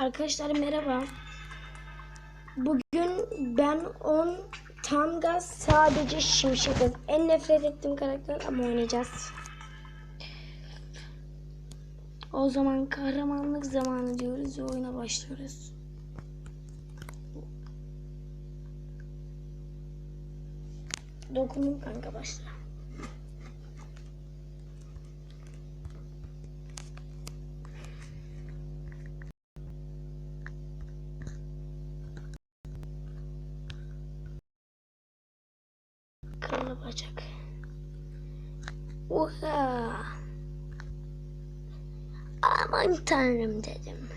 Arkadaşlar merhaba. Bugün ben 10 tam gaz sadece şimşek. En nefret ettiğim karakter ama oynayacağız. O zaman kahramanlık zamanı diyoruz ve oyuna başlıyoruz. Dokundum kanka başla. Bacak. Oha. Aman tanrım dedim.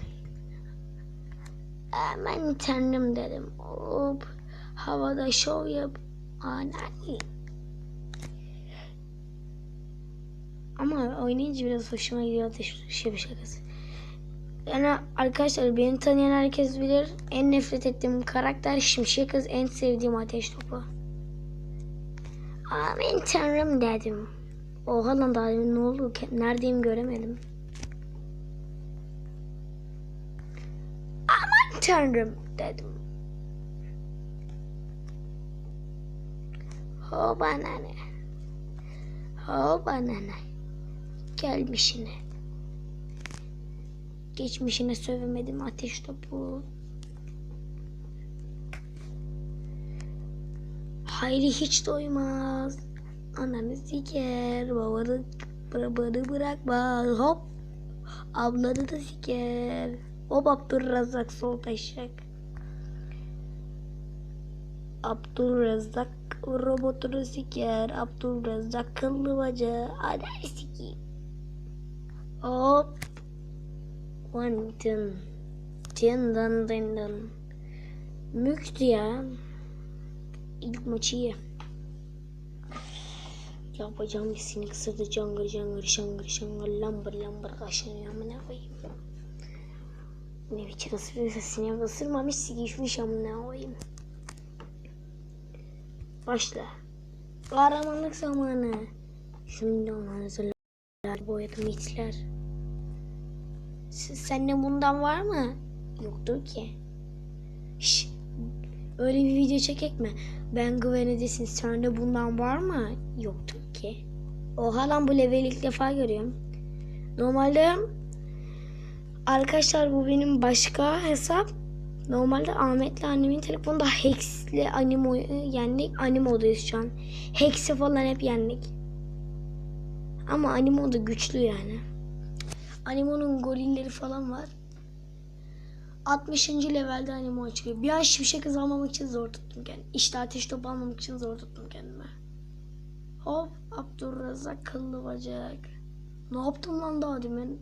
Aman tanrım dedim. Hop. Havada şov yap. Anani. Ama oynayınca biraz hoşuma gidiyor ateş şey bir şakası. Yani arkadaşlar beni tanıyan herkes bilir. En nefret ettiğim karakter Şimşek Kız. En sevdiğim ateş topu. Amin tanrım dedim. Oha lan daha ne oldu? Neredeyim göremedim. Aman tanrım dedim. Ho bana ne? Ho bana ne? Gelmişine. Geçmişine sövemedim ateş topu. Hayri hiç doymaz. Ananı siker. Babanı, babanı bırakma. Hop. Ablanı da siker. Hop Abdurrazak sol taşak. Abdurrazak robotunu siker. Abdurrazak kıllı bacağı. Ananı sikeyim. Hop. One tin. Tin dan dan dan. Müktü ya. İlk maçı iyi. Yapacağım bir sinek ısırdı cangır cangır şangır şangır lambır lambır kaşınıyor amına koyayım. Ne biçim ısırıyorsa sinek ısırmamış sikişmiş amına koyayım. Başla. Kahramanlık zamanı. Şimdi onu hazırlar. Boyadım içler. S- Sende bundan var mı? Yoktur ki. Şş, öyle bir video çekek mi? Ben güveneceğsin. Sende bundan var mı? Yoktur ki. Oha lan bu level ilk defa görüyorum. Normalde arkadaşlar bu benim başka hesap. Normalde Ahmet'le annemin telefonunda Hex'le animo yendik. Animo'dayız şu an. Hex'i falan hep yendik. Ama Animo da güçlü yani. Animo'nun gorilleri falan var. 60. levelde animo açıyor. Bir an şimşek hız almamak için zor tuttum kendimi. İşte ateş topu almamak için zor tuttum kendime. Hop Abdurrazak kıllı bacak. Ne yaptım lan daha demin?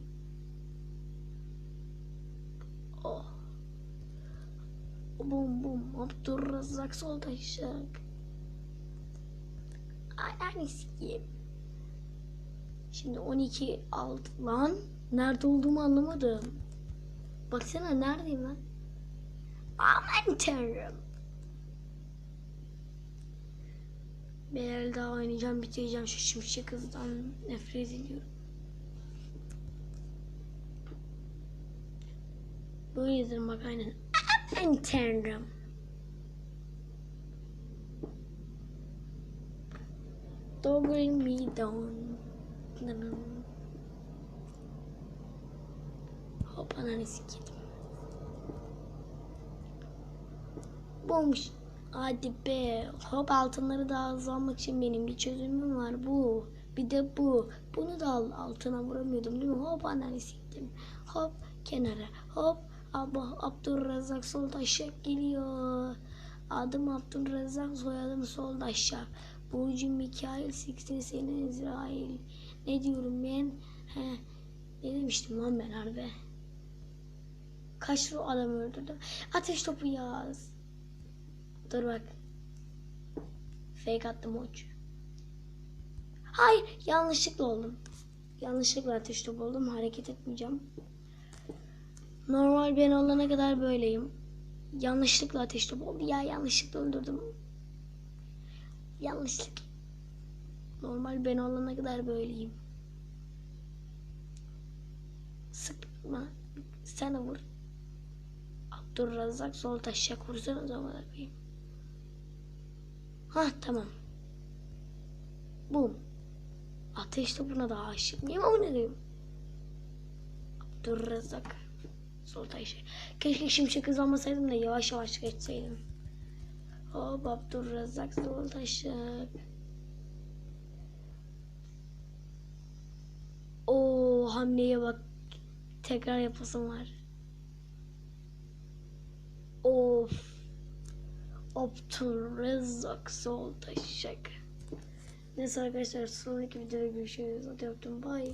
Oh. Bum bum Abdurrazak sol taşak. Ananı sikeyim. Şimdi 12 aldı lan. Nerede olduğumu anlamadım. Baksana neredeyim lan? Aman tanrım. Bir el daha oynayacağım bitireceğim şu şimşek hızdan nefret ediyorum. Böyle yazarım bak aynen. Aman tanrım. Don't bring me down. Hop ananı sikeyim. Bomş. Hadi be. Hop altınları da hızlı almak için benim bir çözümüm var. Bu. Bir de bu. Bunu da al. Altına vuramıyordum değil mi? Hop ananı siktim. Hop kenara. Hop. Ab Abdurrazak sol taşak geliyor. Adım Abdurrazak soyadım sol taşak. Burcu Mikail 80 İsrail. Ne diyorum ben? He. Ne demiştim lan ben harbi? Kaç adam öldürdüm? Ateş topu yaz. Dur bak. Fake attım uç. Hayır yanlışlıkla oldum. Yanlışlıkla ateş topu oldum. Hareket etmeyeceğim. Normal ben olana kadar böyleyim. Yanlışlıkla ateş topu oldu. Ya yanlışlıkla öldürdüm. Yanlışlık. Normal ben olana kadar böyleyim. Sıkma. Sana vur. Abdurrazak sol taşak vursana zaman koyayım. Hah tamam. Bum. Ateş topuna da aşık mıyım ama ne diyeyim? Abdurrazak sol taşak. Keşke şimşek hız almasaydım da yavaş yavaş geçseydim. Hop Abdurrazak sol taşak. O hamleye bak. Tekrar yapasım var. Abdurrezzak sol taşak. Neyse arkadaşlar sonraki videoda görüşürüz. Hadi öptüm. Bye.